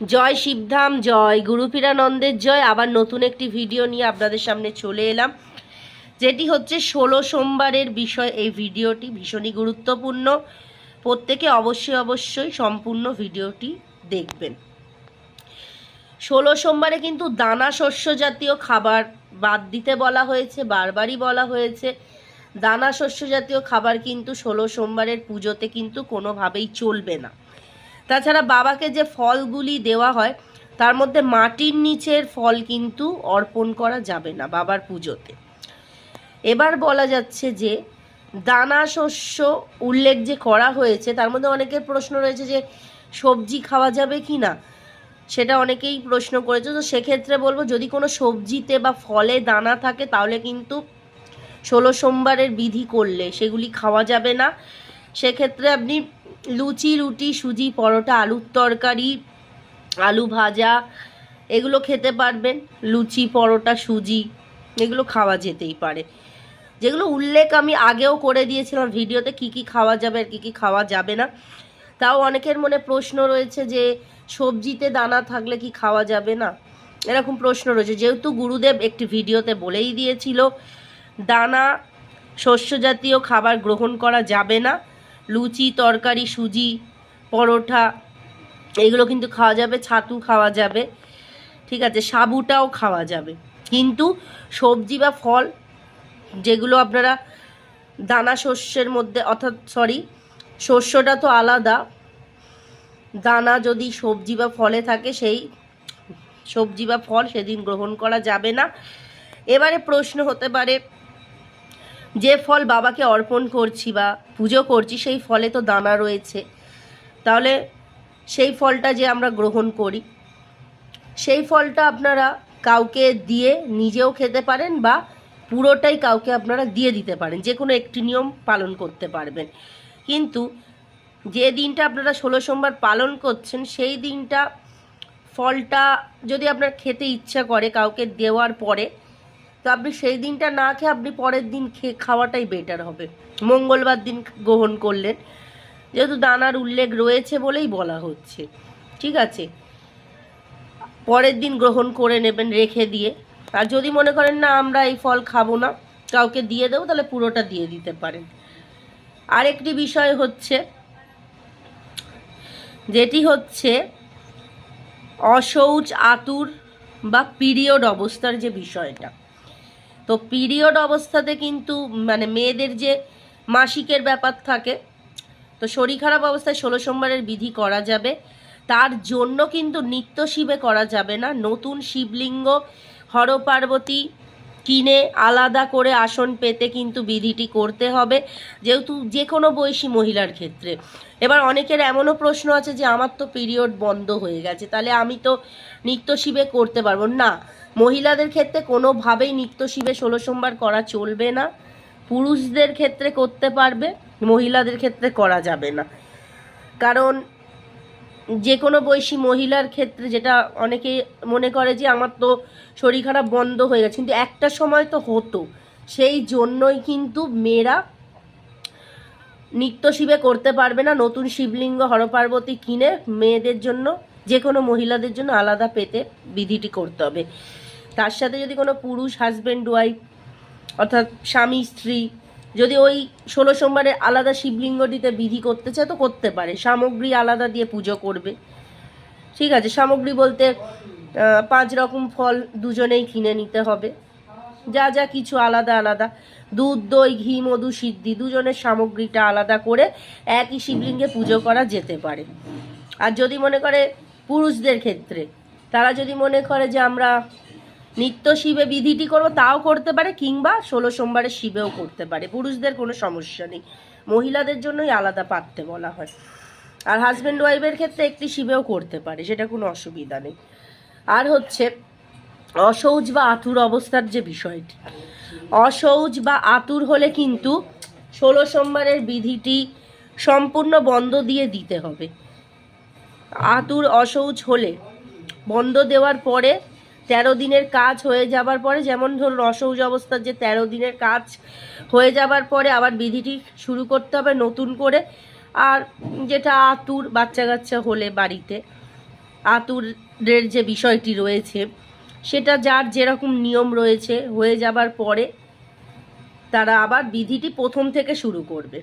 জয় শিবধাম, জয় গুরুপীরানন্দের জয়। আবার নতুন একটি ভিডিও নিয়ে আপনাদের সামনে চলে এলাম। যেটি হচ্ছে ষোলো সোমবারের বিষয় এই ভিডিওটি ভীষণই গুরুত্বপূর্ণ। প্রত্যেকে অবশ্যই অবশ্যই সম্পূর্ণ ভিডিওটি দেখবেন। ষোলো সোমবারে কিন্তু দানা শস্য জাতীয় খাবার বাদ দিতে বলা হয়েছে, বারবারই বলা হয়েছে। দানা শস্য জাতীয় খাবার কিন্তু ষোলো সোমবারের পুজোতে কিন্তু কোনোভাবেই চলবে না। তাছাড়া বাবাকে যে ফলগুলি দেওয়া হয়, তার মধ্যে মাটির নিচের ফল কিন্তু অর্পণ করা যাবে না বাবার পুজোতে। এবার বলা যাচ্ছে যে, দানা শস্য উল্লেখ যে করা হয়েছে, তার মধ্যে অনেকের প্রশ্ন রয়েছে যে, সবজি খাওয়া যাবে কি না? সেটা অনেকেই প্রশ্ন করেছে। তো সেক্ষেত্রে বলব, যদি কোনো সবজিতে বা ফলে দানা থাকে, তাহলে কিন্তু ষোলো সোমবারের বিধি করলে সেগুলি খাওয়া যাবে না। সেক্ষেত্রে আপনি লুচি, রুটি, সুজি, পরোটা, আলুর তরকারি, আলু ভাজা, এগুলো খেতে পারবেন। লুচি, পরোটা, সুজি, এগুলো খাওয়া যেতেই পারে। যেগুলো উল্লেখ আমি আগেও করে দিয়েছিলাম ভিডিওতে, কি কি খাওয়া যাবে আর কী কী খাওয়া যাবে না। তাও অনেকের মনে প্রশ্ন রয়েছে যে, সবজিতে দানা থাকলে কি খাওয়া যাবে না? এরকম প্রশ্ন রয়েছে। যেহেতু গুরুদেব একটি ভিডিওতে বলেই দিয়েছিল, দানা শস্য জাতীয় খাবার গ্রহণ করা যাবে না। লুচি, তরকারি, সুজি, পরোটা, এগুলো কিন্তু খাওয়া যাবে, ছাতু খাওয়া যাবে, ঠিক আছে, সাবুটাও খাওয়া যাবে। কিন্তু সবজি বা ফল, যেগুলো আপনারা দানা শস্যের মধ্যে, অর্থাৎ সরি শস্যটা তো আলাদা, দানা যদি সবজি বা ফলে থাকে, সেই সবজি বা ফল সেদিন গ্রহণ করা যাবে না। এবারে প্রশ্ন হতে পারে যে ফল বাবাকে অর্পণ করছি বা পুজো করছি, সেই ফলে তো দানা রয়েছে। তাহলে সেই ফলটা যে আমরা গ্রহণ করি, সেই ফলটা আপনারা কাউকে দিয়ে নিজেও খেতে পারেন বা পুরোটাই কাউকে আপনারা দিয়ে দিতে পারেন। যে কোনো একটি নিয়ম পালন করতে পারবেন। কিন্তু যে দিনটা আপনারা ষোলো সোমবার পালন করছেন, সেই দিনটা ফলটা যদি আপনার খেতে ইচ্ছা করে, কাউকে দেওয়ার পরে তো আপনি সেই দিনটা না খেয়ে আপনি পরের দিন খেয়ে খাওয়াটাই বেটার হবে। মঙ্গলবার দিন গ্রহণ করলেন। যেহেতু দানার উল্লেখ রয়েছে বলেই বলা হচ্ছে। ঠিক আছে? পরের দিন গ্রহণ করে নেবেন রেখে দিয়ে। আর যদি মনে করেন, না, আমরা এই ফল খাব না, কাউকে দিয়ে দেবো, তাহলে পুরোটা দিয়ে দিতে পারেন। আরেকটি বিষয় হচ্ছে, যেটি হচ্ছে অশৌচ আতুর বা পিরিয়ড অবস্থার যে বিষয়টা। তো পিরিয়ড অবস্থাতে কিন্তু মানে মেয়েদের যে মাসিকের ব্যাপার থাকে, তো শরীর খারাপ অবস্থায় ষোলো সোমবারের বিধি করা যাবে। তার জন্য কিন্তু নিত্য শিবে করা যাবে না। নতুন শিবলিঙ্গ হর পার্বতী কিনে আলাদা করে আসন পেতে কিন্তু বিধিটি করতে হবে, যেহেতু যে কোনো বয়সী মহিলার ক্ষেত্রে। এবার অনেকের এমনও প্রশ্ন আছে যে, আমার তো পিরিয়ড বন্ধ হয়ে গেছে, তাহলে আমি তো নিত্য শিবে করতে পারব। না, মহিলাদের ক্ষেত্রে কোনোভাবেই নিত্য শিবে ষোলো সোমবার করা চলবে না। পুরুষদের ক্ষেত্রে করতে পারবে, মহিলাদের ক্ষেত্রে করা যাবে না। কারণ যে কোনো বয়সী মহিলার ক্ষেত্রে যেটা অনেকে মনে করে যে আমার তো শরীর খারাপ বন্ধ হয়ে গেছে, কিন্তু একটা সময় তো হতো। সেই জন্যই কিন্তু মেয়েরা নিত্য শিবে করতে পারবে না, নতুন শিবলিঙ্গ, হরপার্বতী কিনে মেয়েদের জন্য যে কোনো মহিলাদের জন্য আলাদা পেতে বিধিটি করতে হবে। তার সাথে যদি কোনো পুরুষ হাজব্যান্ড ওয়াইফ অর্থাৎ স্বামী, স্ত্রী যদি ওই ষোলো সোমবারে আলাদা শিবলিঙ্গটিতে বিধি করতে চায় তো করতে পারে। সামগ্রী আলাদা দিয়ে পুজো করবে। ঠিক আছে, সামগ্রী বলতে পাঁচ রকম ফল দুজনেই কিনে নিতে হবে। যা যা কিছু আলাদা আলাদা। দুধ, দই, ঘি, মধু, সিদ্ধি দুজনের সামগ্রীটা আলাদা করে একই শিবলিঙ্গে পুজো করা যেতে পারে। আর যদি মনে করে পুরুষদের ক্ষেত্রে, তারা যদি মনে করে যে আমরা নিত্য শিবে বিধিটি করব, তাও করতে পারে, কিংবা ষোলো সোমবারে শিবেও করতে পারে। পুরুষদের কোনো সমস্যা নেই। মহিলাদের জন্যই আলাদা পাততে বলা হয়। আর হাজব্যান্ড ওয়াইফের ক্ষেত্রে একটি শিবেও করতে পারে, সেটা কোনো অসুবিধা নেই। আর হচ্ছে অসৌচ বা আতুর অবস্থার যে বিষয়টি অসৌচ বা আতুর হলে কিন্তু ষোলো সোমবারের বিধিটি সম্পূর্ণ বন্ধ দিয়ে দিতে হবে। আতুর অসৌচ হলে বন্ধ দেওয়ার পরে তেরো দিনের কাজ হয়ে যাবার পরে, যেমন ধরুন অসৌচ অবস্থার যে তেরো দিনের কাজ হয়ে যাবার পরে আবার বিধিটি শুরু করতে হবে নতুন করে। আর যেটা আতুর বাচ্চা কাচ্চা হলে বাড়িতে আতুরের যে বিষয়টি রয়েছে, সেটা যার যেরকম নিয়ম রয়েছে হয়ে যাবার পরে তারা আবার বিধিটি প্রথম থেকে শুরু করবে।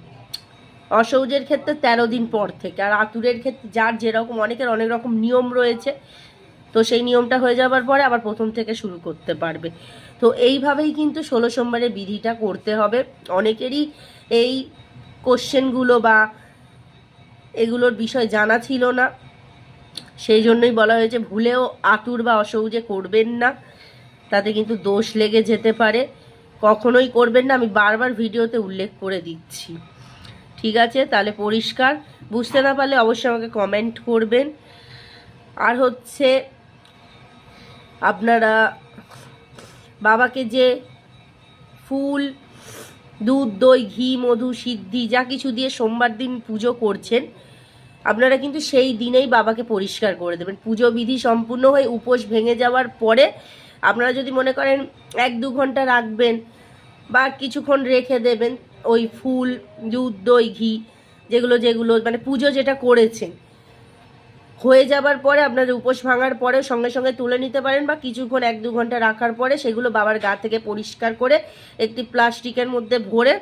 অসৌজের ক্ষেত্রে তেরো দিন পর থেকে, আর আতুরের ক্ষেত্রে যার যেরকম, অনেকের অনেক রকম নিয়ম রয়েছে তো সেই নিয়মটা হয়ে যাবার পরে আবার প্রথম থেকে শুরু করতে পারবে। তো এইভাবেই কিন্তু ষোলো সোমবারের বিধিটা করতে হবে। অনেকেরই এই কোশ্চেনগুলো বা এগুলোর বিষয় জানা ছিল না। সেই জন্যই বলা হয়েছে, ভুলেও আতুর বা অসৌজে করবেন না। তাতে কিন্তু দোষ লেগে যেতে পারে। কখনোই করবেন না। আমি বারবার ভিডিওতে উল্লেখ করে দিচ্ছি। ঠিক আছে? তাহলে পরিষ্কার। বুঝতে না পারলে অবশ্যই আমাকে কমেন্ট করবেন। আর হচ্ছে আপনারা বাবাকে যে ফুল, দুধ, দই, ঘি, মধু, সিদ্ধি, যা কিছু দিয়ে সোমবার দিন পুজো করছেন, আপনারা কিন্তু সেই দিনেই বাবাকে পরিষ্কার করে দেবেন। পুজো বিধি সম্পূর্ণ হয়ে উপোস ভেঙে যাওয়ার পরে আপনারা যদি মনে করেন এক দু ঘণ্টা রাখবেন বা কিছুক্ষণ রেখে দেবেন, ওই ফুল, দুধ, দই, ঘি, যেগুলো যেগুলো মানে পুজো যেটা করেছেন হয়ে যাবার পরে, আপনাদের উপোস ভাঙার পরে সঙ্গে সঙ্গে তুলে নিতে পারেন বা কিছুক্ষণ এক দু ঘণ্টা রাখার পরে সেগুলো বাবার গা থেকে পরিষ্কার করে একটি প্লাস্টিকের মধ্যে ভরে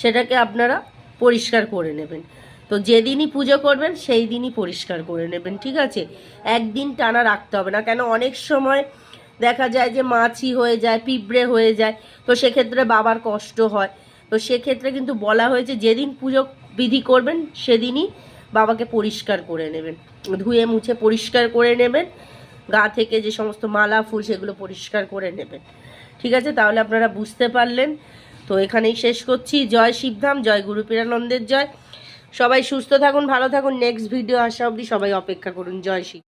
সেটাকে আপনারা পরিষ্কার করে নেবেন। তো যেদিনই পুজো করবেন সেই দিনই পরিষ্কার করে নেবেন, ঠিক আছে? একদিন টানা রাখতে হবে না, কেন অনেক সময় দেখা যায় যে মাছি হয়ে যায়, পিঁপড়ে হয়ে যায়, তো সেক্ষেত্রে বাবার কষ্ট হয়। তো সেক্ষেত্রে কিন্তু বলা হয়েছে, যেদিন পুজো বিধি করবেন, সেদিনই বাবাকে পরিষ্কার করে নেবেন। ধুয়ে মুছে পরিষ্কার করে নেবেন। গা থেকে যে সমস্ত মালা, ফুল সেগুলো পরিষ্কার করে নেবেন। ঠিক আছে? তাহলে আপনারা বুঝতে পারলেন। তো এখানেই শেষ করছি। জয় শিবধাম, জয় গুরু পীরানন্দের জয়। সবাই সুস্থ থাকুন, ভালো থাকুন। নেক্সট ভিডিও আসা অবধি সবাই অপেক্ষা করুন। জয় শিব।